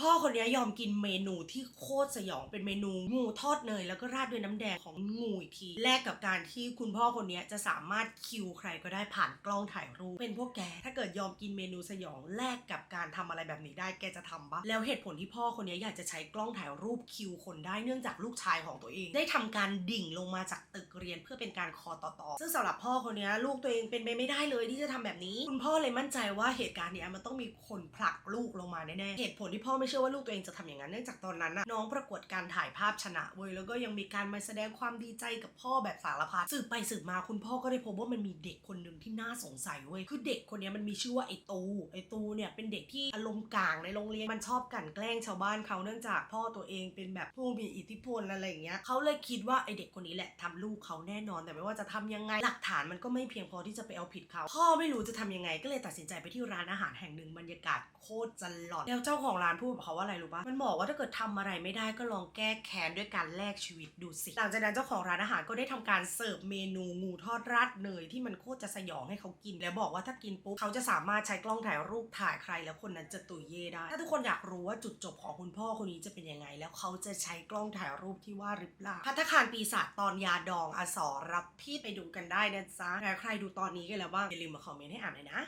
พ่อคนนี้ยอมกินเมนูที่โคตรสยองเป็นเมนูงูทอดเนยแล้วก็ราดด้วยน้ำแดงของงูอีกทีแลกกับการที่คุณพ่อคนนี้จะสามารถคิวใครก็ได้ผ่านกล้องถ่ายรูปเป็นพวกแก ถ้าเกิดยอมกินเมนูสยองแลกกับการทำอะไรแบบนี้ได้แกจะทำปะแล้วเหตุผลที่พ่อคนนี้อยากจะใช้กล้องถ่ายรูปคิวคนได้เนื่องจากลูกชายของตัวเอง ได้ทำการดิ่งลงมาจากตึกเรียนเพื่อเป็นการคอต่อต่อซึ่งสำหรับพ่อคนนี้ลูกตัวเองเป็นไปไม่ได้เลยที่จะทำแบบนี้ คุณพ่อเลยมั่นใจว่าเหตุการณ์นี้มันต้องมีคนผลักลูกลงมาแน่ๆเหตุผลที่พ่อไม่เชื่อว่าลูกตัวเองจะทำอย่างนั้นเนื่องจากตอนนั้นน่ะน้องประกวดการถ่ายภาพชนะเว้ยแล้วก็ยังมีการมาแสดงความดีใจกับพ่อแบบสารพัดสืบไปสืบมาคุณพ่อก็ได้พบว่ามันมีเด็กคนหนึ่งที่น่าสงสัยเว้ยคือเด็กคนนี้มันมีชื่อว่าไอตูไอตูเนี่ยเป็นเด็กที่อารมณ์กลางในโรงเรียนมันชอบกลั่นแกล้งชาวบ้านเขาเนื่องจากพ่อตัวเองเป็นแบบผู้มีอิทธิพลอะไรอย่างเงี้ยเขาเลยคิดว่าไอเด็กคนนี้แหละทำลูกเขาแน่นอนแต่ไม่ว่าจะทำยังไงหลักฐานมันก็ไม่เพียงพอที่จะไปเอาผิดเขาพ่อไม่รู้จะทำยังไงก็เลยตัดสินใจไปที่ร้านอาหารแห่งหนึ่งบรรยากาศโคตรจะหลอนแล้วเจ้าของร้านพูดกับเขาว่าอะไรรู้ปะมันบอกว่าถ้าเกิดทำอะไรไม่ได้ก็ลองแก้แค้นด้วยการแลกชีวิตดูสิ หลังจากนั้นเจ้าของร้านอาหารก็ได้ทำการเสิร์ฟเมนูงูทอดราดเนยที่มันโคตรจะสยองให้เขากิน แล้วบอกว่าถ้ากินปุ๊บเขาจะสามารถใช้กล้องถ่ายรูปถ่ายใคร แล้วคนนั้นจะตุยเย่ได้ ถ้าทุกคนอยากรู้ว่าจุดจบของคุณพ่อคนนี้จะเป็นยังไง แล้วเขาจะใช้กล้องถ่ายรูปที่ว่าหรือเปล่าพัฒคารปีศาจตอนยาดองอสอรับพี่ไปดูกันได้นะจ๊ะแล้วใครดูตอนนี้กันแล้วบ้างอย่าลืมมาคอมเมนต์ให้อ่านหน่อยนะ